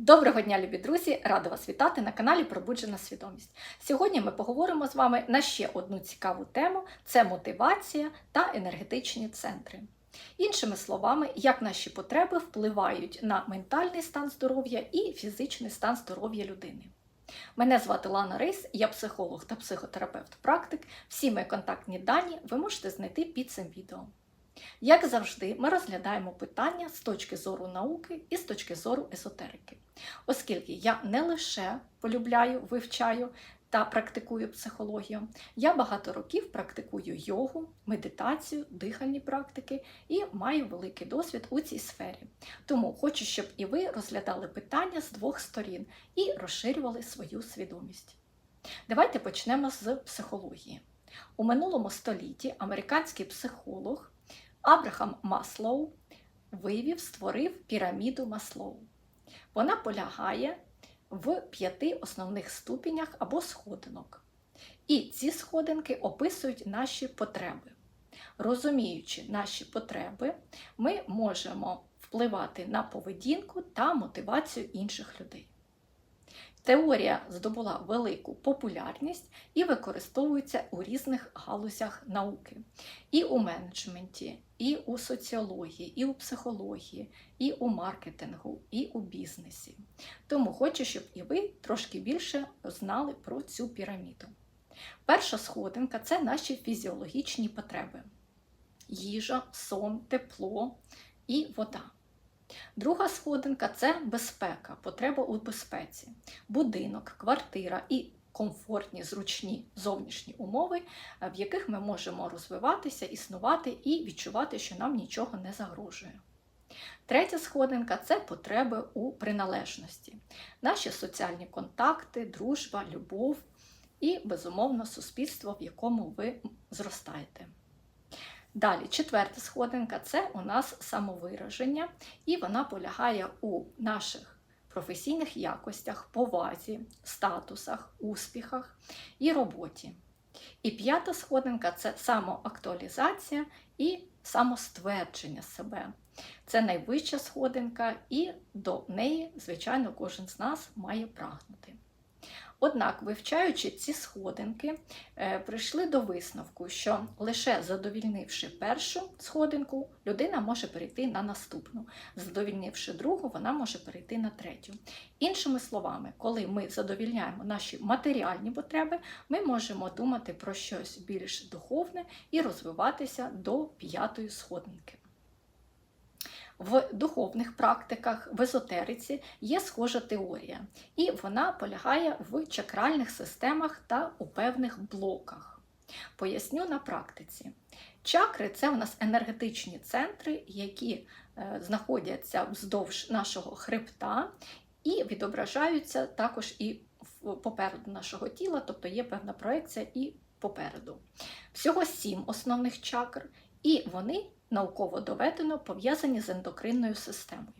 Доброго дня, любі друзі! Рада вас вітати на каналі Пробуджена Свідомість. Сьогодні ми поговоримо з вами на ще одну цікаву тему: це мотивація та енергетичні центри. Іншими словами, як наші потреби впливають на ментальний стан здоров'я і фізичний стан здоров'я людини. Мене звати Лана Рейс, я психолог та психотерапевт-практик. Всі мої контактні дані ви можете знайти під цим відео. Як завжди, ми розглядаємо питання з точки зору науки і з точки зору езотерики, оскільки я не лише полюбляю, вивчаю та практикую психологію, я багато років практикую йогу, медитацію, дихальні практики і маю великий досвід у цій сфері. Тому хочу, щоб і ви розглядали питання з двох сторін і розширювали свою свідомість. Давайте почнемо з психології. У минулому столітті американський психолог. Абрахам Маслоу вивів, створив піраміду Маслоу. Вона полягає в п'яти основних ступенях або сходинок. І ці сходинки описують наші потреби. Розуміючи наші потреби, ми можемо впливати на поведінку та мотивацію інших людей. Теорія здобула велику популярність і використовується у різних галузях науки, і у менеджменті, і у соціології, і у психології, і у маркетингу, і у бізнесі. Тому хочу, щоб і ви трошки більше знали про цю піраміду. Перша сходинка це наші фізіологічні потреби: їжа, сон, тепло і вода. Друга сходинка це безпека, потреба у безпеці, будинок, квартира і комфортні, зручні зовнішні умови, в яких ми можемо розвиватися, існувати і відчувати, що нам нічого не загрожує. Третя сходинка це потреби у приналежності, наші соціальні контакти, дружба, любов і, безумовно, суспільство, в якому ви зростаєте. Далі, четверта сходинка це у нас самовираження, і вона полягає у наших професійних якостях, повазі, статусах, успіхах і роботі. І п'ята сходинка це самоактуалізація і самоствердження себе. Це найвища сходинка, і до неї, звичайно, кожен з нас має прагнути. Однак, вивчаючи ці сходинки, е, прийшли до висновку, що лише задовільнивши першу сходинку, людина може перейти на наступну. Задовільнивши другу, вона може перейти на третю. Іншими словами, коли ми задовільняємо наші матеріальні потреби, ми можемо думати про щось більш духовне і розвиватися до п'ятої сходинки. В духовних практиках, в езотериці є схожа теорія, і вона полягає в чакральних системах та у певних блоках. Поясню на практиці. Чакри це у нас енергетичні центри, які е, знаходяться вздовж нашого хребта і відображаються також і попереду нашого тіла, тобто є певна проекція і попереду. Всього сім основних чакр, і вони науково доведено пов'язані з ендокринною системою.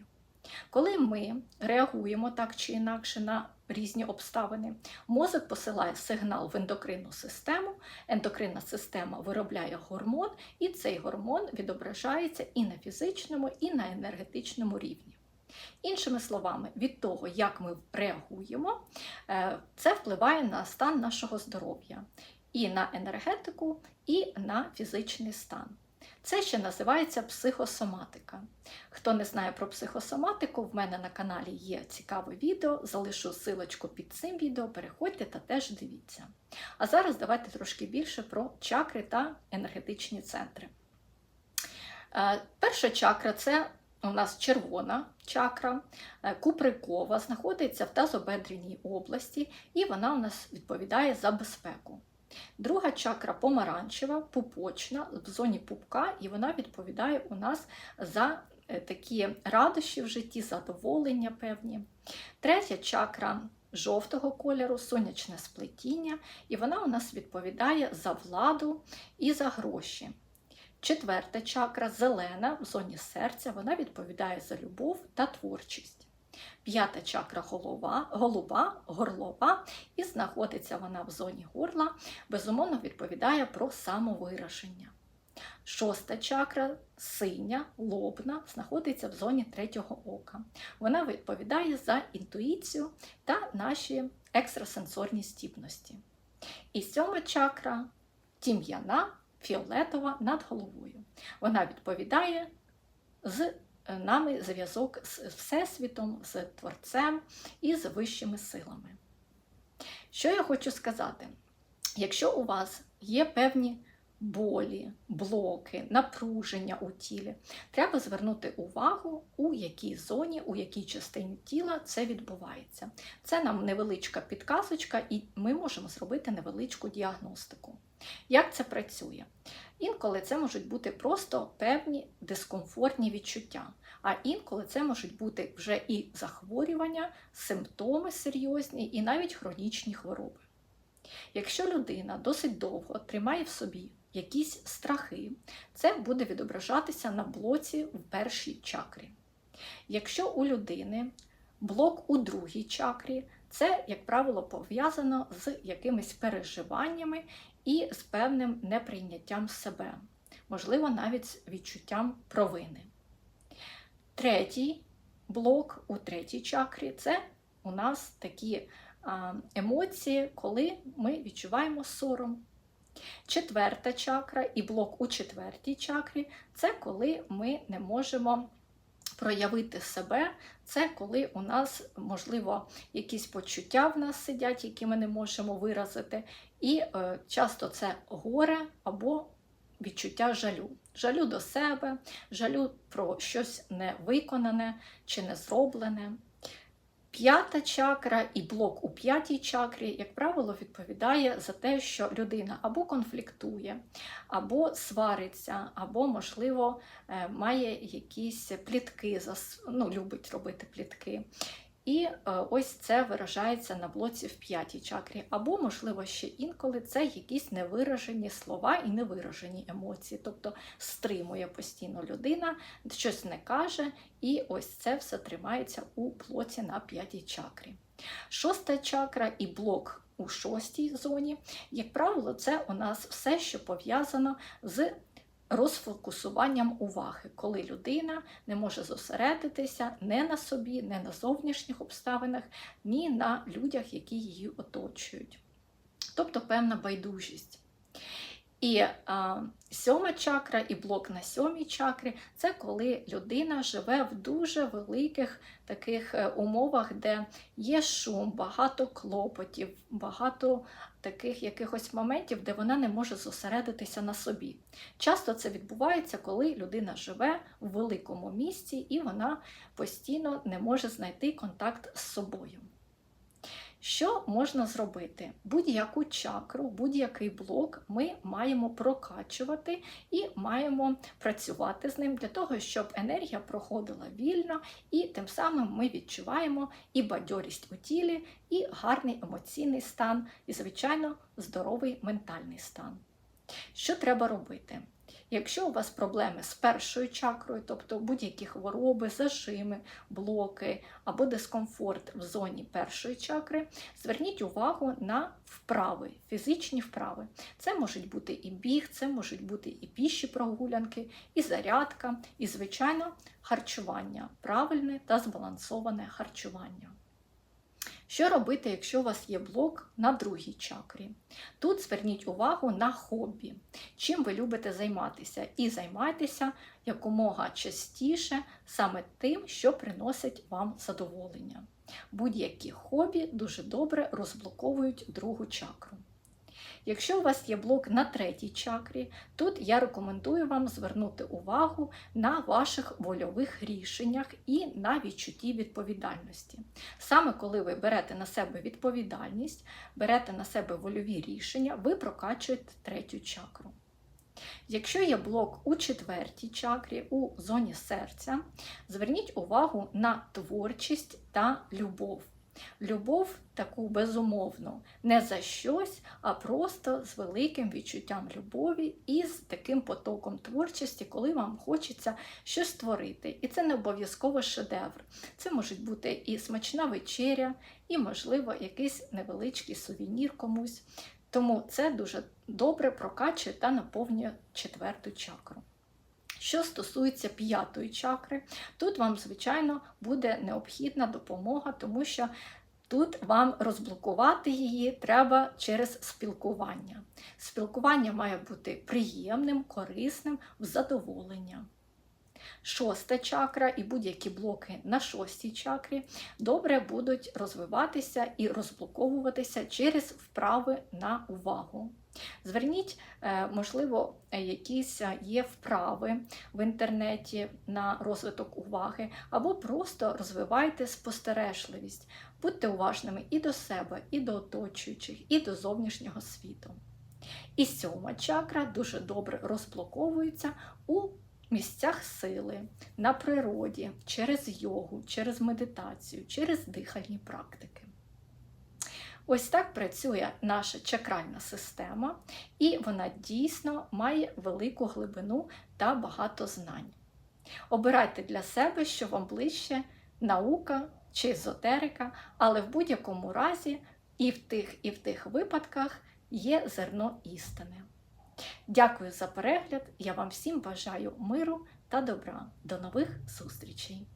Коли ми реагуємо так чи інакше на різні обставини, мозок посилає сигнал в ендокринну систему, ендокринна система виробляє гормон, і цей гормон відображається і на фізичному, і на енергетичному рівні. Іншими словами, від того, як ми реагуємо, е, це впливає на стан нашого здоров'я, і на енергетику, і на фізичний стан. Це ще називається психосоматика. Хто не знає про психосоматику, в мене на каналі є цікаве відео, залишу силочку під цим відео, переходьте та теж дивіться. А зараз давайте трошки більше про чакри та енергетичні центри. Е, перша чакра це у нас червона чакра, е, куприкова, знаходиться в тазобедреній області, і вона у нас відповідає за безпеку. Друга чакра помаранчева, пупочна, в зоні пупка, і вона відповідає у нас за е, такі радощі в житті, задоволення певні. Третя чакра жовтого кольору, сонячне сплетіння, і вона у нас відповідає за владу і за гроші. Четверта чакра зелена в зоні серця, вона відповідає за любов та творчість. П'ята чакра голова, голуба, горлова, і знаходиться вона в зоні горла, безумовно відповідає про самовираження. Шоста чакра синя, лобна, знаходиться в зоні третього ока. Вона відповідає за інтуїцію та наші екстрасенсорні здібності. І сьома чакра тім'яна, фіолетова над головою. Вона відповідає з нами зв'язок з Всесвітом, з Творцем і з вищими силами. Що я хочу сказати? Якщо у вас є певні болі, блоки, напруження у тілі, треба звернути увагу, у якій зоні, у якій частині тіла це відбувається. Це нам невеличка підказочка, і ми можемо зробити невеличку діагностику. Як це працює? Інколи це можуть бути просто певні дискомфортні відчуття, а інколи це можуть бути вже і захворювання, симптоми серйозні, і навіть хронічні хвороби. Якщо людина досить довго тримає в собі якісь страхи, це буде відображатися на блоці в першій чакрі. Якщо у людини блок у другій чакрі, це, як правило, пов'язано з якимись переживаннями і з певним неприйняттям себе, можливо, навіть з відчуттям провини. Третій блок у третій чакрі це у нас такі емоції, коли ми відчуваємо сором. Четверта чакра і блок у четвертій чакрі це коли ми не можемо проявити себе, це коли у нас, можливо, якісь почуття в нас сидять, які ми не можемо виразити. І е, часто це горе або відчуття жалю. Жалю до себе, жалю про щось невиконане чи не зроблене. П'ята чакра і блок у п'ятій чакрі, як правило, відповідає за те, що людина або конфліктує, або свариться, або, можливо, е, має якісь плітки, ну, любить робити плітки. І е, ось це виражається на блоці в п'ятій чакрі. Або, можливо, ще інколи це якісь невиражені слова і невиражені емоції. Тобто стримує постійно людина, щось не каже, і ось це все тримається у блоці на п'ятій чакрі. Шоста чакра і блок у шостій зоні, як правило, це у нас все, що пов'язано з розфокусуванням уваги, коли людина не може зосередитися не на собі, не на зовнішніх обставинах, ні на людях, які її оточують. Тобто певна байдужість. І а, сьома чакра і блок на сьомій чакрі це коли людина живе в дуже великих таких е, умовах, де є шум, багато клопотів, багато таких якихось моментів, де вона не може зосередитися на собі. Часто це відбувається, коли людина живе в великому місті і вона постійно не може знайти контакт з собою. Що можна зробити? Будь-яку чакру, будь-який блок ми маємо прокачувати і маємо працювати з ним для того, щоб енергія проходила вільно, і тим самим ми відчуваємо і бадьорість у тілі, і гарний емоційний стан, і, звичайно, здоровий ментальний стан. Що треба робити? Якщо у вас проблеми з першою чакрою, тобто будь-які хвороби, зажими, блоки або дискомфорт в зоні першої чакри, зверніть увагу на вправи, фізичні вправи. Це можуть бути і біг, це можуть бути і піші прогулянки, і зарядка, і, звичайно, харчування, правильне та збалансоване харчування. Що робити, якщо у вас є блок на другій чакрі? Тут зверніть увагу на хобі, чим ви любите займатися, і займайтеся якомога частіше саме тим, що приносить вам задоволення. Будь-які хобі дуже добре розблоковують другу чакру. Якщо у вас є блок на третій чакрі, тут я рекомендую вам звернути увагу на ваших вольових рішеннях і на відчутті відповідальності. Саме коли ви берете на себе відповідальність, берете на себе вольові рішення, ви прокачуєте третю чакру. Якщо є блок у четвертій чакрі, у зоні серця, зверніть увагу на творчість та любов. Любов таку безумовну, не за щось, а просто з великим відчуттям любові і з таким потоком творчості, коли вам хочеться щось створити. І це не обов'язково шедевр. Це може бути і смачна вечеря, і, можливо, якийсь невеличкий сувенір комусь. Тому це дуже добре прокачує та наповнює четверту чакру. Що стосується п'ятої чакри, тут вам, звичайно, буде необхідна допомога, тому що тут вам розблокувати її треба через спілкування. Спілкування має бути приємним, корисним, в задоволення. Шоста чакра і будь-які блоки на шостій чакрі добре будуть розвиватися і розблоковуватися через вправи на увагу. Зверніть, е, можливо, якісь е, є вправи в інтернеті на розвиток уваги, або просто розвивайте спостережливість, будьте уважними і до себе, і до оточуючих, і до зовнішнього світу. І сьома чакра дуже добре розблоковується місцях сили, на природі, через йогу, через медитацію, через дихальні практики. Ось так працює наша чакральна система, і вона дійсно має велику глибину та багато знань. Обирайте для себе, що вам ближче наука чи езотерика, але в будь-якому разі і в тих, і в тих випадках є зерно істини. Дякую за перегляд. Я вам всім бажаю миру та добра. До нових зустрічей!